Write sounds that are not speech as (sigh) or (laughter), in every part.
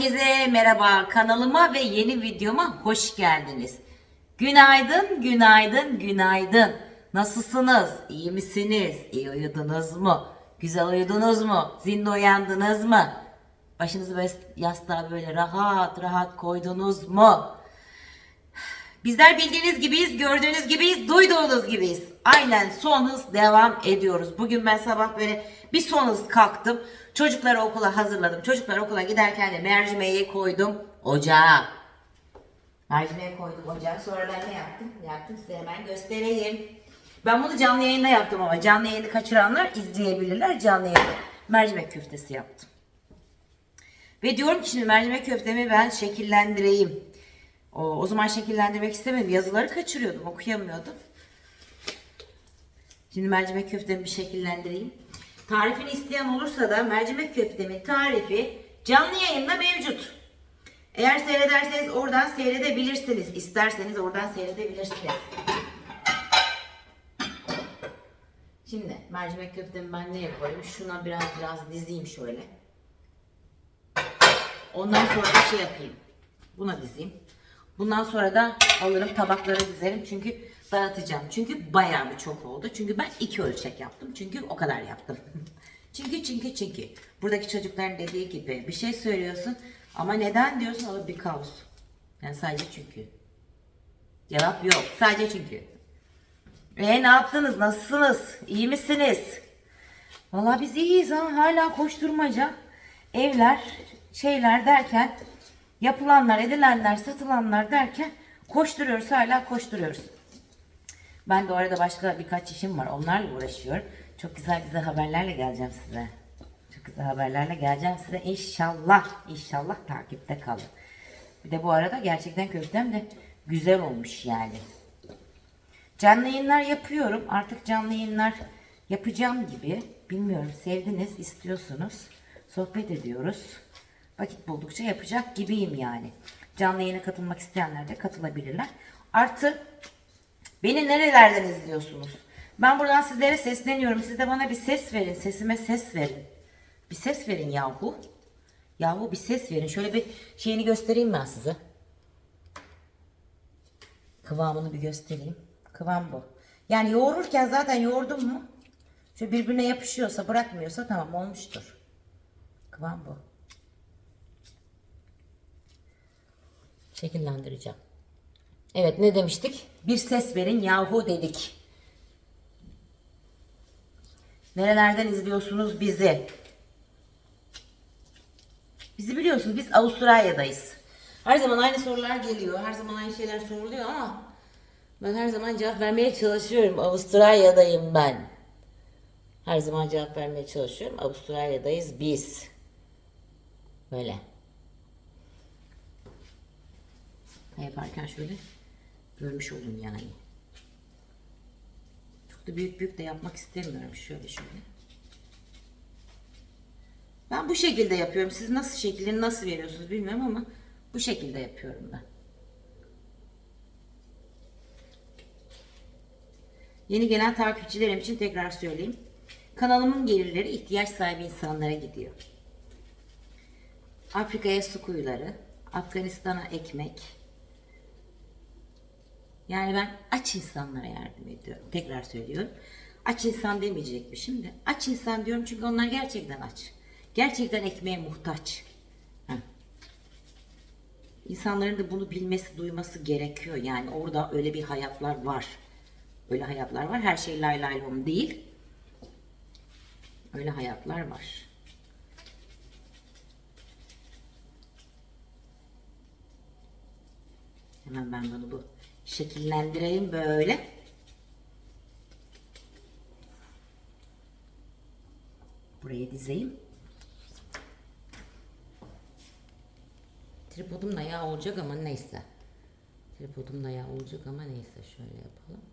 Herkese merhaba kanalıma ve yeni videoma hoş geldiniz. Günaydın, günaydın, günaydın. Nasılsınız? İyi misiniz? İyi uyudunuz mu? Güzel uyudunuz mu? Zinde uyandınız mı? Başınızı böyle yastığa böyle rahat rahat koydunuz mu? Bizler bildiğiniz gibiyiz, gördüğünüz gibiyiz, duyduğunuz gibiyiz. Aynen son hız devam ediyoruz. Bugün ben sabah böyle bir son hız kalktım. Çocukları okula hazırladım. Çocuklar okula giderken de mercimeği koydum ocağa. Mercimeği koydum ocağa. Sonra ben ne yaptım? Yaptım size hemen göstereyim. Ben bunu canlı yayında yaptım ama canlı yayını kaçıranlar izleyebilirler. Canlı yayında mercimek köftesi yaptım. Ve diyorum ki şimdi mercimek köftemi ben şekillendireyim. O, o zaman şekillendirmek istemedim. Yazıları kaçırıyordum, okuyamıyordum. Şimdi mercimek köftemi bir şekillendireyim. Tarifini isteyen olursa da mercimek köftemin tarifi canlı yayında mevcut. Eğer seyrederseniz oradan seyredebilirsiniz. İsterseniz oradan seyredebilirsiniz. Şimdi mercimek köftemi ben neye koyayım? Şuna biraz biraz dizeyim şöyle. Ondan sonra da şey yapayım. Buna dizeyim. Bundan sonra da alırım tabaklara dizerim çünkü dağıtacağım. Çünkü bayağı bir çok oldu. Çünkü ben iki ölçek yaptım. Çünkü o kadar yaptım. (laughs) çünkü çünkü çünkü. Buradaki çocukların dediği gibi bir şey söylüyorsun ama neden diyorsun o bir kaos. Yani sadece çünkü. Cevap yok. Sadece çünkü. E ne yaptınız? Nasılsınız? İyi misiniz? Vallahi biz iyiyiz ha. Hala koşturmaca. Evler, şeyler derken yapılanlar, edilenler, satılanlar derken koşturuyoruz. Hala koşturuyoruz. Ben de arada başka birkaç işim var. Onlarla uğraşıyorum. Çok güzel güzel haberlerle geleceğim size. Çok güzel haberlerle geleceğim size. İnşallah, inşallah takipte kalın. Bir de bu arada gerçekten köftem de güzel olmuş yani. Canlı yayınlar yapıyorum. Artık canlı yayınlar yapacağım gibi. Bilmiyorum sevdiniz, istiyorsunuz. Sohbet ediyoruz. Vakit buldukça yapacak gibiyim yani. Canlı yayına katılmak isteyenler de katılabilirler. Artı beni nerelerden izliyorsunuz? Ben buradan sizlere sesleniyorum. Siz de bana bir ses verin. Sesime ses verin. Bir ses verin yahu. Yahu bir ses verin. Şöyle bir şeyini göstereyim ben size. Kıvamını bir göstereyim. Kıvam bu. Yani yoğururken zaten yoğurdum mu? Şöyle birbirine yapışıyorsa bırakmıyorsa tamam olmuştur. Kıvam bu. Şekillendireceğim. Evet ne demiştik? Bir ses verin yahu dedik. Nerelerden izliyorsunuz bizi? Bizi biliyorsunuz biz Avustralya'dayız. Her zaman aynı sorular geliyor. Her zaman aynı şeyler soruluyor ama ben her zaman cevap vermeye çalışıyorum. Avustralya'dayım ben. Her zaman cevap vermeye çalışıyorum. Avustralya'dayız biz. Böyle. Yaparken şöyle görmüş olun yani. Çok da büyük büyük de yapmak istemiyorum. Şöyle şöyle. Ben bu şekilde yapıyorum. Siz nasıl şekilleri nasıl veriyorsunuz bilmiyorum ama bu şekilde yapıyorum ben. Yeni gelen takipçilerim için tekrar söyleyeyim. Kanalımın gelirleri ihtiyaç sahibi insanlara gidiyor. Afrika'ya su kuyuları, Afganistan'a ekmek. Yani ben aç insanlara yardım ediyorum. Tekrar söylüyorum. Aç insan demeyecekmişim de. Aç insan diyorum çünkü onlar gerçekten aç. Gerçekten ekmeğe muhtaç. Heh. İnsanların da bunu bilmesi, duyması gerekiyor. Yani orada öyle bir hayatlar var. Öyle hayatlar var. Her şey lay lay lom değil. Öyle hayatlar var. Hemen ben bunu bu şekillendireyim böyle. Buraya dizeyim. Tripodum da yağ olacak ama neyse. Tripodum da yağ olacak ama neyse şöyle yapalım.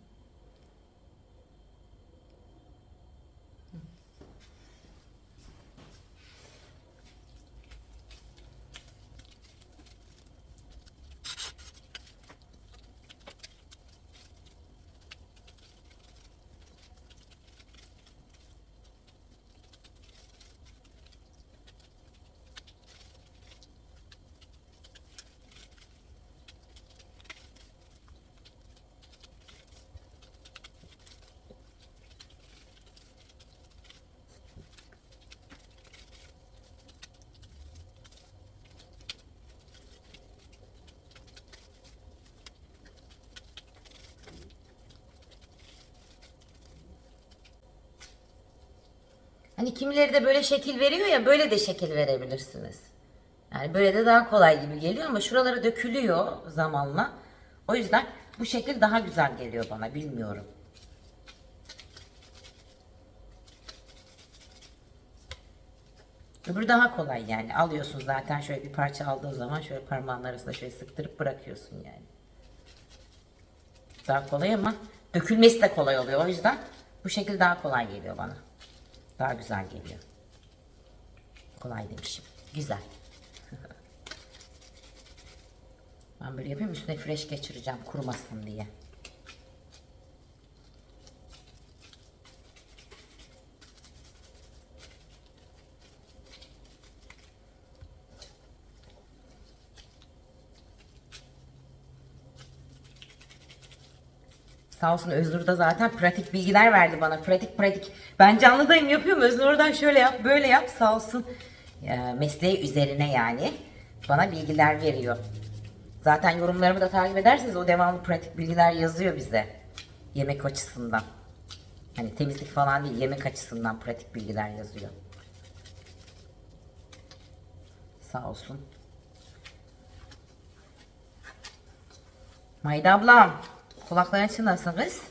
Hani kimileri de böyle şekil veriyor ya böyle de şekil verebilirsiniz. Yani böyle de daha kolay gibi geliyor ama şuralara dökülüyor zamanla. O yüzden bu şekil daha güzel geliyor bana bilmiyorum. Öbürü daha kolay yani. Alıyorsun zaten şöyle bir parça aldığın zaman şöyle parmağın arasında şöyle sıktırıp bırakıyorsun yani. Daha kolay ama dökülmesi de kolay oluyor. O yüzden bu şekil daha kolay geliyor bana. Daha güzel geliyor. Kolay demişim. Güzel. (laughs) ben böyle yapayım üstüne fresh geçireceğim kurumasın diye. Sağ olsun Öznur da zaten pratik bilgiler verdi bana. Pratik pratik. Ben canlıdayım yapıyorum. Öznur oradan şöyle yap böyle yap sağ olsun. Ya, mesleği üzerine yani. Bana bilgiler veriyor. Zaten yorumlarımı da takip ederseniz o devamlı pratik bilgiler yazıyor bize. Yemek açısından. Hani temizlik falan değil yemek açısından pratik bilgiler yazıyor. Sağ olsun. Mayda ablam. Kulakların çınlasın kız.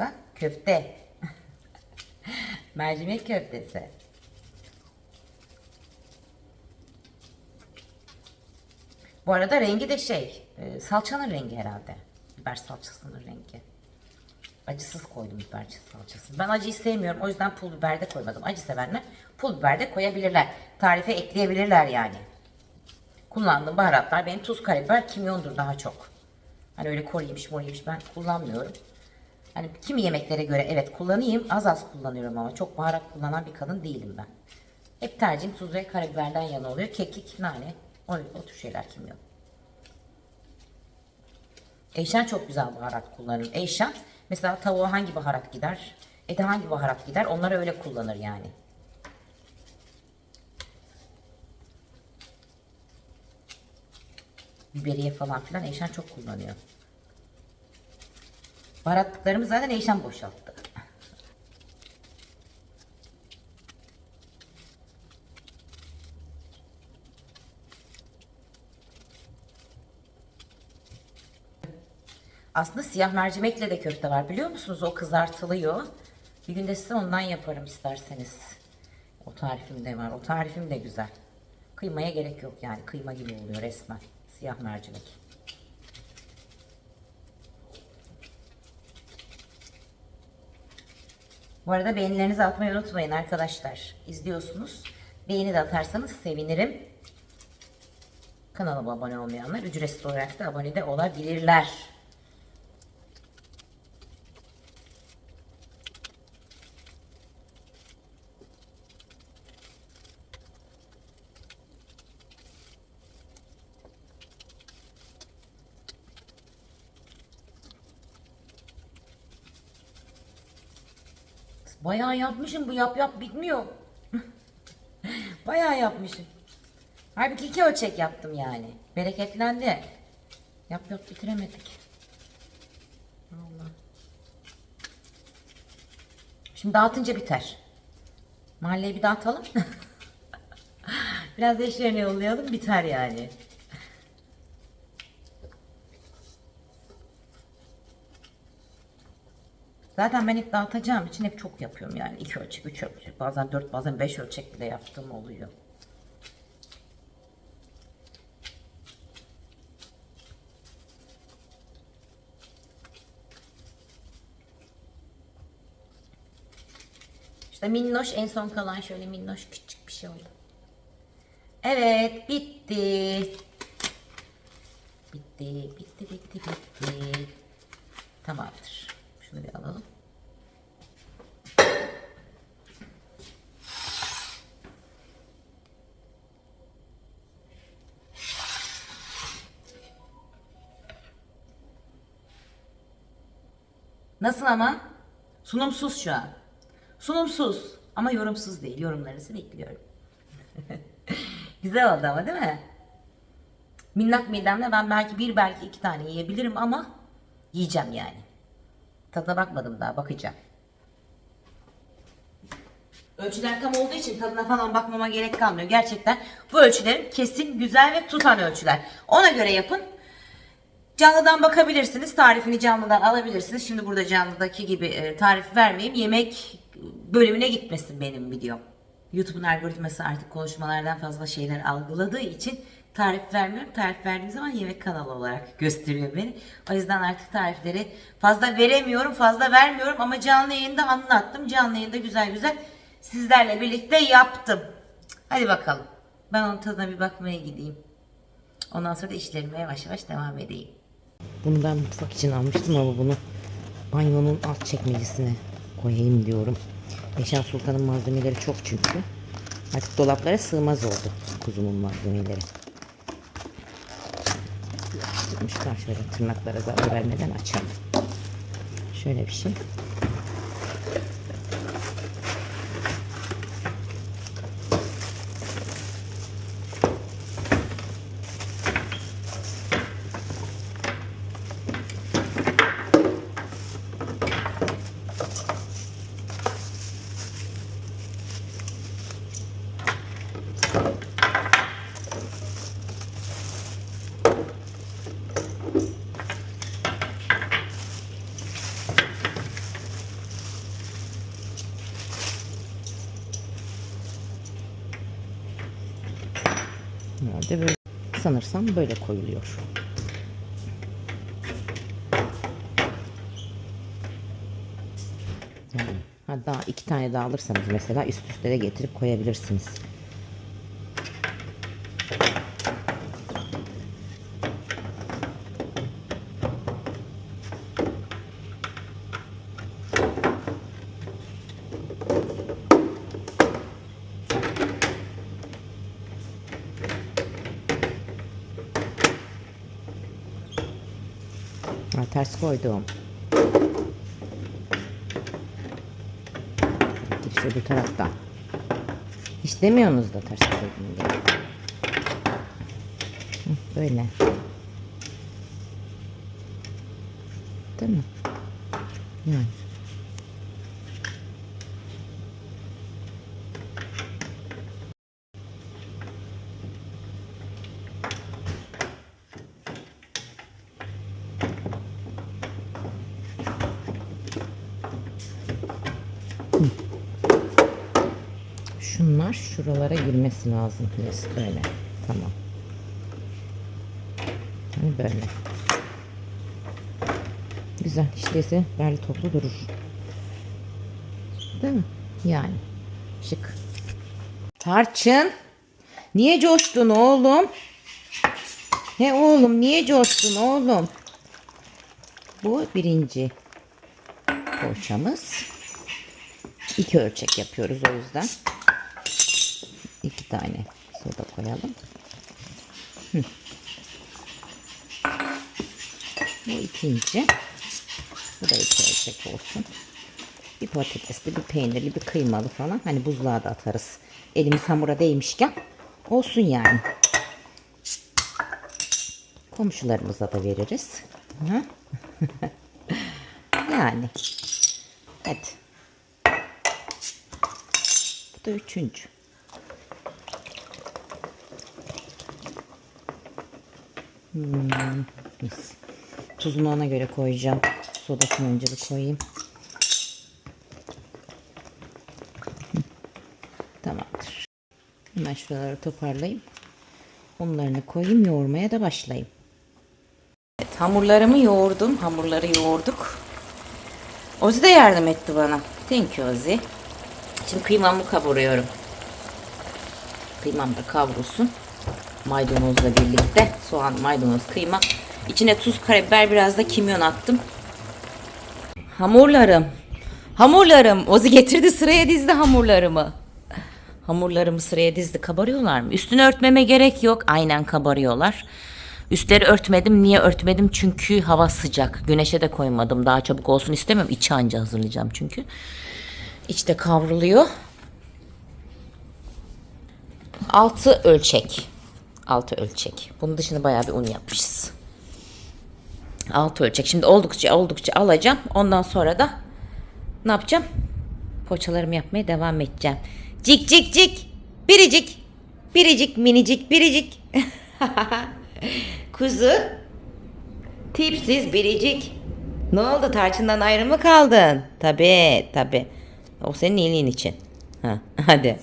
Bak köfte. (laughs) Mercimek köftesi. Bu arada rengi de şey, e, salçanın rengi herhalde. Biber salçasının rengi. Acısız koydum biber salçasını. Ben acıyı sevmiyorum. O yüzden pul biber de koymadım. Acı sevenler pul biber de koyabilirler. Tarife ekleyebilirler yani. Kullandığım baharatlar benim tuz, karabiber, kimyondur daha çok. Hani öyle kor yemiş, mor yemiş ben kullanmıyorum. Hani kimi yemeklere göre evet kullanayım. Az az kullanıyorum ama çok baharat kullanan bir kadın değilim ben. Hep tercihim tuz ve karabiberden yana oluyor. Kekik, nane, o, o tür şeyler kimyon. Eyşan çok güzel baharat kullanır. Eyşan mesela tavuğa hangi baharat gider? Ete hangi baharat gider? Onları öyle kullanır yani. Biberiye falan filan Eyşan çok kullanıyor. Baharatlıklarımı zaten Eyşan boşalttı. Aslında siyah mercimekle de köfte var biliyor musunuz? O kızartılıyor. Bir gün de size ondan yaparım isterseniz. O tarifim de var. O tarifim de güzel. Kıymaya gerek yok yani. Kıyma gibi oluyor resmen. Siyah mercimek. Bu arada beğenilerinizi atmayı unutmayın arkadaşlar. İzliyorsunuz. Beğeni de atarsanız sevinirim. Kanalıma abone olmayanlar ücretsiz olarak da abone de olabilirler. Bayağı yapmışım bu yap yap bitmiyor. (laughs) Bayağı yapmışım. Halbuki iki ölçek yaptım yani. Bereketlendi. Yap yap bitiremedik. Allah. Şimdi dağıtınca biter. Mahalleye bir dağıtalım. (laughs) Biraz eşlerine yollayalım biter yani. Zaten ben hep dağıtacağım için hep çok yapıyorum yani. iki ölçek, üç ölçek, bazen dört, bazen beş ölçek bile yaptığım oluyor. İşte minnoş en son kalan şöyle minnoş küçük bir şey oldu. Evet bitti. Bitti, bitti, bitti, bitti. Tamamdır. Şunu bir alalım. Nasıl ama? Sunumsuz şu an. Sunumsuz ama yorumsuz değil. Yorumlarınızı bekliyorum. (laughs) Güzel oldu ama değil mi? Minnak midemle ben belki bir belki iki tane yiyebilirim ama yiyeceğim yani. Tadına bakmadım daha bakacağım. Ölçüler tam olduğu için tadına falan bakmama gerek kalmıyor. Gerçekten bu ölçülerim kesin, güzel ve tutan ölçüler. Ona göre yapın. Canlıdan bakabilirsiniz. Tarifini canlıdan alabilirsiniz. Şimdi burada canlıdaki gibi e, tarif vermeyeyim. Yemek bölümüne gitmesin benim videom. YouTube'un algoritması artık konuşmalardan fazla şeyler algıladığı için tarif vermiyorum. Tarif verdiğim zaman yemek kanalı olarak gösteriyor beni. O yüzden artık tarifleri fazla veremiyorum, fazla vermiyorum ama canlı yayında anlattım. Canlı yayında güzel güzel sizlerle birlikte yaptım. Hadi bakalım. Ben onun tadına bir bakmaya gideyim. Ondan sonra da işlerime yavaş yavaş devam edeyim. Bunu ben mutfak için almıştım ama bunu banyonun alt çekmecesine koyayım diyorum. Eşan Sultan'ın malzemeleri çok çünkü. Artık dolaplara sığmaz oldu kuzumun malzemeleri. Yapıştırmışlar şöyle tırnaklara zarar vermeden açalım. Şöyle bir şey. Herhalde böyle sanırsam böyle koyuluyor. Ha daha iki tane daha alırsanız mesela üst üste de getirip koyabilirsiniz. Ters koydum. Giriş öbür tarafta. Hiç demiyorsunuz da ters koydum diye. Böyle. Değil mi? Yani. Şunlar şuralara girmesi lazım. Yes, böyle. Tamam. Hani böyle. Güzel. İşteyse derli toplu durur. Değil mi? Yani. Şık. Tarçın. Niye coştun oğlum? He oğlum niye coştun oğlum? Bu birinci poğaçamız. İki ölçek yapıyoruz o yüzden. İki tane soda koyalım. Hı. Bu ikinci. Bu da iki ölçek olsun. Bir patatesli, bir peynirli, bir kıymalı falan. Hani buzluğa da atarız. Elimiz hamura değmişken olsun yani. Komşularımıza da veririz. Hı? (laughs) yani. Hadi. Bu da üçüncü. Hmm. Tuzunu ona göre koyacağım. Sodasını önce bir koyayım. Tamamdır. Hemen şuraları toparlayayım. Onlarını koyayım. Yoğurmaya da başlayayım. Evet, hamurlarımı yoğurdum. Hamurları yoğurduk. Ozi de yardım etti bana. Thank you Ozi. Şimdi kıymamı kavuruyorum. Kıymam da kavrulsun. Maydanozla birlikte. Soğan, maydanoz, kıyma. İçine tuz, karabiber, biraz da kimyon attım. Hamurlarım. Hamurlarım. Ozi getirdi sıraya dizdi hamurlarımı. Hamurlarımı sıraya dizdi. Kabarıyorlar mı? Üstünü örtmeme gerek yok. Aynen kabarıyorlar. Üstleri örtmedim. Niye örtmedim? Çünkü hava sıcak. Güneşe de koymadım. Daha çabuk olsun istemiyorum. İçi anca hazırlayacağım çünkü. İçte kavruluyor. Altı ölçek. Altı ölçek. Bunun dışında bayağı bir un yapmışız. Altı ölçek. Şimdi oldukça oldukça alacağım. Ondan sonra da ne yapacağım? poğaçalarımı yapmaya devam edeceğim. Cik cik cik. Biricik. Biricik minicik biricik. (laughs) Kuzu. Tipsiz biricik. Ne oldu tarçından ayrı mı kaldın? Tabi tabi. O senin iyiliğin için. Ha, (laughs) hadi.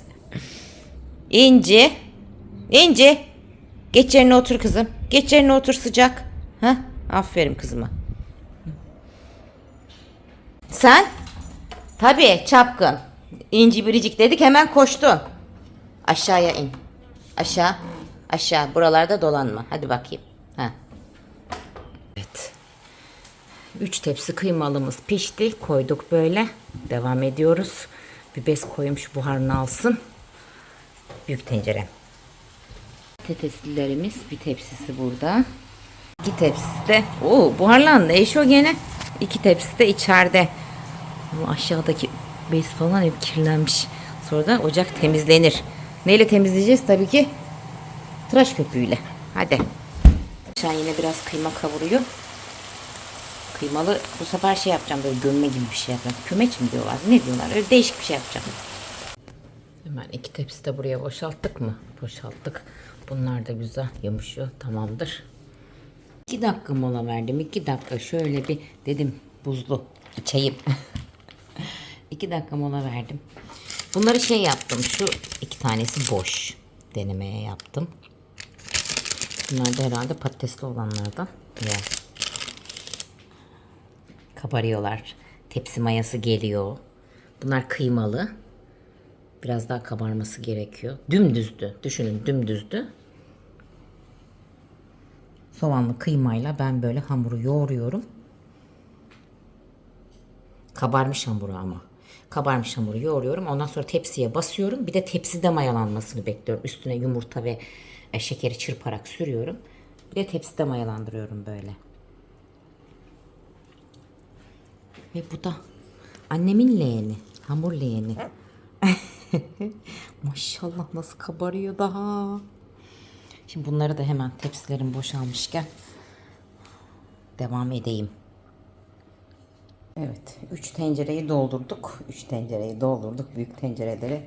İnci. İnci. Geç yerine otur kızım. Geç yerine otur sıcak. Ha? Aferin kızıma. Sen? Tabii çapkın. İnci biricik dedik hemen koştun. Aşağıya in. Aşağı. Aşağı. Buralarda dolanma. Hadi bakayım. Ha. Evet. Üç tepsi kıymalımız pişti. Koyduk böyle. Devam ediyoruz. Bir bez koyayım şu buharını alsın. Büyük tencere. Patateslilerimiz bir tepsisi burada. İki tepsisi de Oo, buharlandı. Eş o gene. İki tepsisi de içeride. Bu aşağıdaki bez falan hep kirlenmiş. Sonra da ocak temizlenir. Neyle temizleyeceğiz? Tabii ki tıraş köpüğüyle. Hadi. Aşağı yine biraz kıyma kavuruyor. Kıymalı bu sefer şey yapacağım böyle gömme gibi bir şey yapacağım. Kümeç mi diyorlar? Ne diyorlar? Öyle değişik bir şey yapacağım. Hemen iki tepsi de buraya boşalttık mı? Boşalttık. Bunlar da güzel yumuşuyor. Tamamdır. İki dakika mola verdim. iki dakika şöyle bir dedim buzlu içeyim. (laughs) iki dakika mola verdim. Bunları şey yaptım. Şu iki tanesi boş. Denemeye yaptım. Bunlar da herhalde patatesli olanlardan. Ya. Kabarıyorlar. Tepsi mayası geliyor. Bunlar kıymalı. Biraz daha kabarması gerekiyor. Dümdüzdü. Düşünün dümdüzdü. Soğanlı kıymayla ben böyle hamuru yoğuruyorum. Kabarmış hamuru ama. Kabarmış hamuru yoğuruyorum. Ondan sonra tepsiye basıyorum. Bir de tepside mayalanmasını bekliyorum. Üstüne yumurta ve e, şekeri çırparak sürüyorum. Bir de tepside mayalandırıyorum böyle. Ve bu da annemin leğeni. Hamur leğeni. (laughs) Maşallah nasıl kabarıyor daha. Şimdi bunları da hemen tepsilerim boşalmışken devam edeyim. Evet, 3 tencereyi doldurduk. 3 tencereyi doldurduk. Büyük tencereleri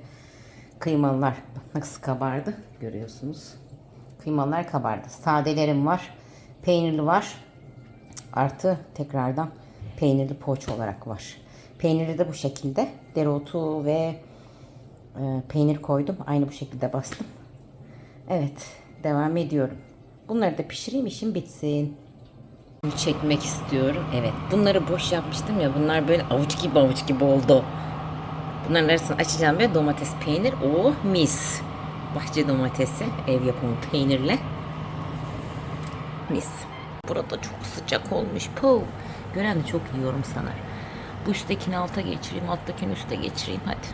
kıymalılar nasıl kabardı görüyorsunuz. Kıymalar kabardı. Sadelerim var. Peynirli var. Artı tekrardan peynirli poğaça olarak var. Peynirli de bu şekilde. Dereotu ve e, peynir koydum. Aynı bu şekilde bastım. Evet. Devam ediyorum. Bunları da pişireyim işim bitsin. Çekmek istiyorum. Evet. Bunları boş yapmıştım ya. Bunlar böyle avuç gibi avuç gibi oldu. Bunların arasını açacağım ve domates peynir. Oh mis. Bahçe domatesi. Ev yapımı peynirle. Mis. Burada çok sıcak olmuş. Puh. Gören de çok yiyorum sanar. Bu üsttekini alta geçireyim. Alttakini üste geçireyim. Hadi.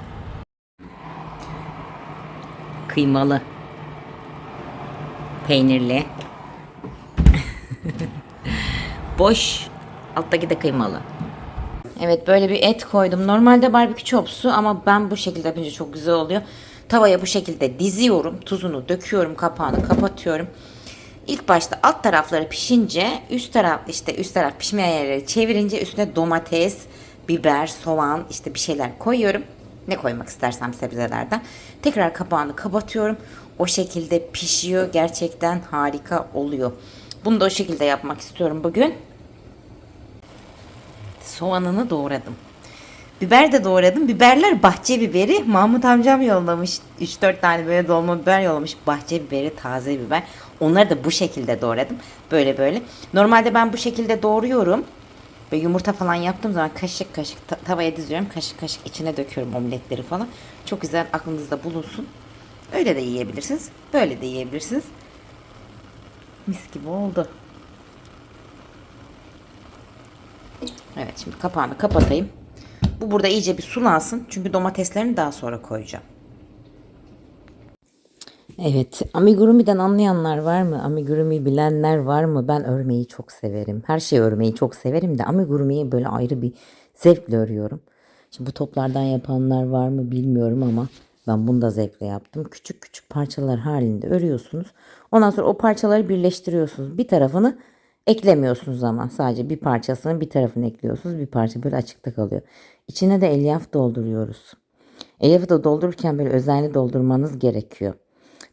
Kıymalı. Peynirli. Boş. Alttaki de kıymalı. Evet böyle bir et koydum. Normalde barbekü çopsu ama ben bu şekilde yapınca çok güzel oluyor. Tavaya bu şekilde diziyorum. Tuzunu döküyorum. Kapağını kapatıyorum. İlk başta alt tarafları pişince üst taraf işte üst taraf pişme yerleri çevirince üstüne domates, biber, soğan işte bir şeyler koyuyorum. Ne koymak istersem sebzelerden. Tekrar kapağını kapatıyorum. O şekilde pişiyor. Gerçekten harika oluyor. Bunu da o şekilde yapmak istiyorum bugün. Soğanını doğradım. Biber de doğradım. Biberler bahçe biberi. Mahmut amcam yollamış. 3-4 tane böyle dolma biber yollamış. Bahçe biberi, taze biber. Onları da bu şekilde doğradım. Böyle böyle. Normalde ben bu şekilde doğruyorum. Ve yumurta falan yaptığım zaman kaşık kaşık ta- tavaya diziyorum. Kaşık kaşık içine döküyorum omletleri falan. Çok güzel aklınızda bulunsun. Öyle de yiyebilirsiniz. Böyle de yiyebilirsiniz. Mis gibi oldu. Evet şimdi kapağını kapatayım. Bu burada iyice bir sulansın. Çünkü domateslerini daha sonra koyacağım. Evet, amigurumi'den anlayanlar var mı? Amigurumi bilenler var mı? Ben örmeyi çok severim. Her şeyi örmeyi çok severim de amigurumiyi böyle ayrı bir zevkle örüyorum. Şimdi bu toplardan yapanlar var mı bilmiyorum ama ben bunu da zevkle yaptım. Küçük küçük parçalar halinde örüyorsunuz. Ondan sonra o parçaları birleştiriyorsunuz. Bir tarafını Eklemiyorsunuz ama sadece bir parçasının bir tarafını ekliyorsunuz. Bir parça böyle açıkta kalıyor. İçine de elyaf dolduruyoruz. Elyafı da doldururken böyle özenli doldurmanız gerekiyor.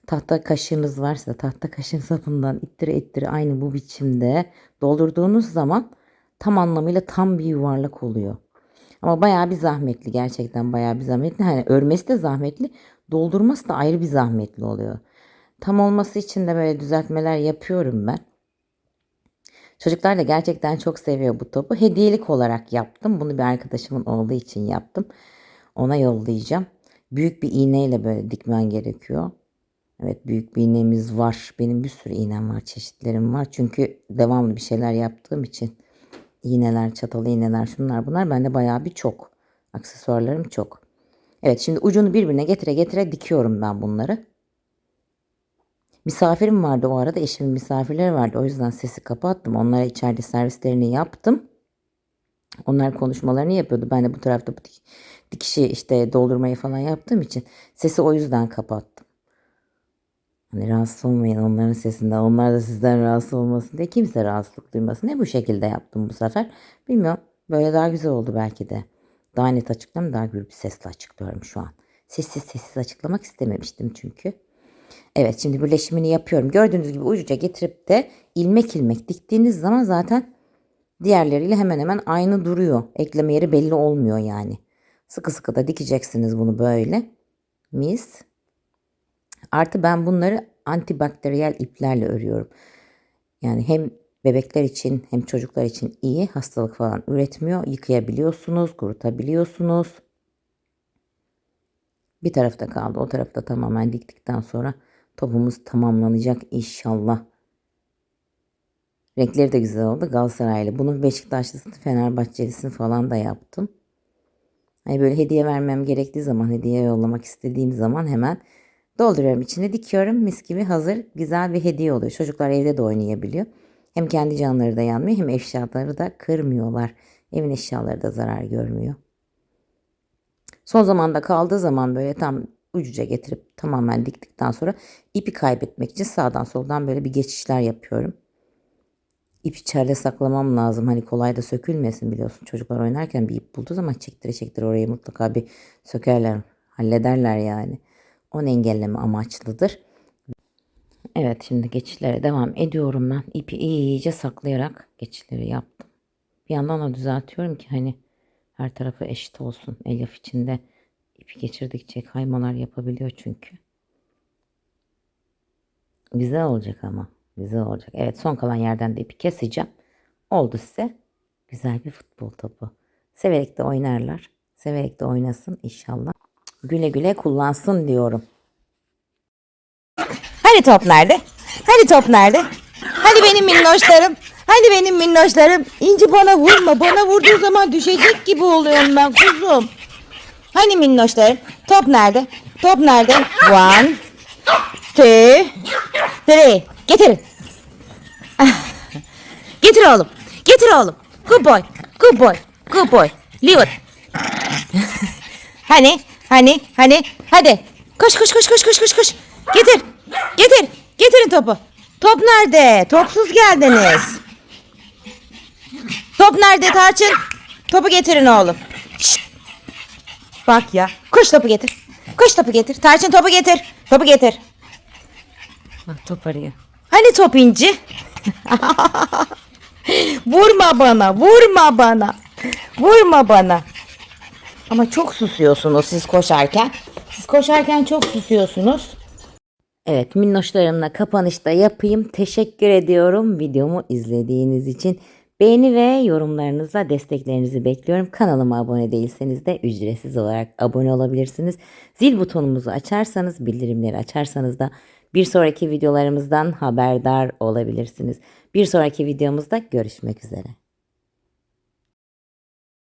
Tahta kaşığınız varsa tahta kaşığın sapından ittire ittire aynı bu biçimde doldurduğunuz zaman tam anlamıyla tam bir yuvarlak oluyor. Ama bayağı bir zahmetli gerçekten bayağı bir zahmetli. Hani örmesi de zahmetli, doldurması da ayrı bir zahmetli oluyor. Tam olması için de böyle düzeltmeler yapıyorum ben. Çocuklar da gerçekten çok seviyor bu topu. Hediyelik olarak yaptım. Bunu bir arkadaşımın oğlu için yaptım. Ona yollayacağım. Büyük bir iğneyle böyle dikmen gerekiyor. Evet büyük bir iğnemiz var. Benim bir sürü iğnem var, çeşitlerim var. Çünkü devamlı bir şeyler yaptığım için iğneler, çatalı iğneler, şunlar bunlar bende bayağı bir çok. Aksesuarlarım çok. Evet şimdi ucunu birbirine getire getire dikiyorum ben bunları. Misafirim vardı o arada eşimin misafirleri vardı. O yüzden sesi kapattım. Onlara içeride servislerini yaptım. Onlar konuşmalarını yapıyordu. Ben de bu tarafta bu dik- dikişi işte doldurmayı falan yaptığım için sesi o yüzden kapattım. Hani rahatsız olmayın onların sesinden. Onlar da sizden rahatsız olmasın diye kimse rahatsızlık duymasın. Ne bu şekilde yaptım bu sefer. Bilmiyorum. Böyle daha güzel oldu belki de. Daha net açıklam daha gür bir sesle açıklıyorum şu an. Sessiz sessiz açıklamak istememiştim çünkü. Evet şimdi birleşimini yapıyorum. Gördüğünüz gibi ucuca getirip de ilmek ilmek diktiğiniz zaman zaten diğerleriyle hemen hemen aynı duruyor. Ekleme yeri belli olmuyor yani. Sıkı sıkı da dikeceksiniz bunu böyle. Mis. Artı ben bunları antibakteriyel iplerle örüyorum. Yani hem bebekler için hem çocuklar için iyi hastalık falan üretmiyor. Yıkayabiliyorsunuz, kurutabiliyorsunuz. Bir tarafta kaldı. O tarafta tamamen diktikten sonra topumuz tamamlanacak inşallah. Renkleri de güzel oldu. Galatasaraylı. Bunun Beşiktaşlısını, Fenerbahçelisini falan da yaptım. Hani böyle hediye vermem gerektiği zaman, hediye yollamak istediğim zaman hemen dolduruyorum. içine dikiyorum. Mis gibi hazır güzel bir hediye oluyor. Çocuklar evde de oynayabiliyor. Hem kendi canları da yanmıyor hem eşyaları da kırmıyorlar. Evin eşyaları da zarar görmüyor. Son zamanda kaldığı zaman böyle tam ucuca getirip tamamen diktikten sonra ipi kaybetmek için sağdan soldan böyle bir geçişler yapıyorum. İp içeride saklamam lazım. Hani kolay da sökülmesin biliyorsun. Çocuklar oynarken bir ip bulduğu zaman çektire çektire orayı mutlaka bir sökerler. Hallederler yani. Onu engelleme amaçlıdır. Evet şimdi geçişlere devam ediyorum ben. İpi iyice saklayarak geçişleri yaptım. Bir yandan da düzeltiyorum ki hani her tarafı eşit olsun. Elyaf içinde ipi geçirdikçe kaymalar yapabiliyor çünkü. Güzel olacak ama. Güzel olacak. Evet son kalan yerden de ipi keseceğim. Oldu size güzel bir futbol topu. Severek de oynarlar. Severek de oynasın inşallah. Güle güle kullansın diyorum. Hani top nerede? Hani top nerede? Hani benim minnoşlarım? Hani benim minnoşlarım? İnci bana vurma. Bana vurduğu zaman düşecek gibi oluyorum ben kuzum. Hani minnoşlarım? Top nerede? Top nerede? One, two, three. Getirin. Ah. Getir oğlum. Getir oğlum. Good boy. Good boy. Good boy. Leave it. (laughs) hani? Hani? Hani? Hadi. Koş koş koş koş koş koş koş. Getir. Getir. Getirin topu. Top nerede? Topsuz geldiniz. Top nerede Tarçın? Topu getirin oğlum. Şşt. Bak ya. Koş topu getir. Koş topu getir. Tarçın topu getir. Topu getir. Bak top arıyor. Hani top inci? (laughs) vurma bana. Vurma bana. Vurma bana. Ama çok susuyorsunuz siz koşarken. Siz koşarken çok susuyorsunuz. Evet minnoşlarımla kapanışta yapayım. Teşekkür ediyorum videomu izlediğiniz için. Beğeni ve yorumlarınızla desteklerinizi bekliyorum. Kanalıma abone değilseniz de ücretsiz olarak abone olabilirsiniz. Zil butonumuzu açarsanız, bildirimleri açarsanız da bir sonraki videolarımızdan haberdar olabilirsiniz. Bir sonraki videomuzda görüşmek üzere.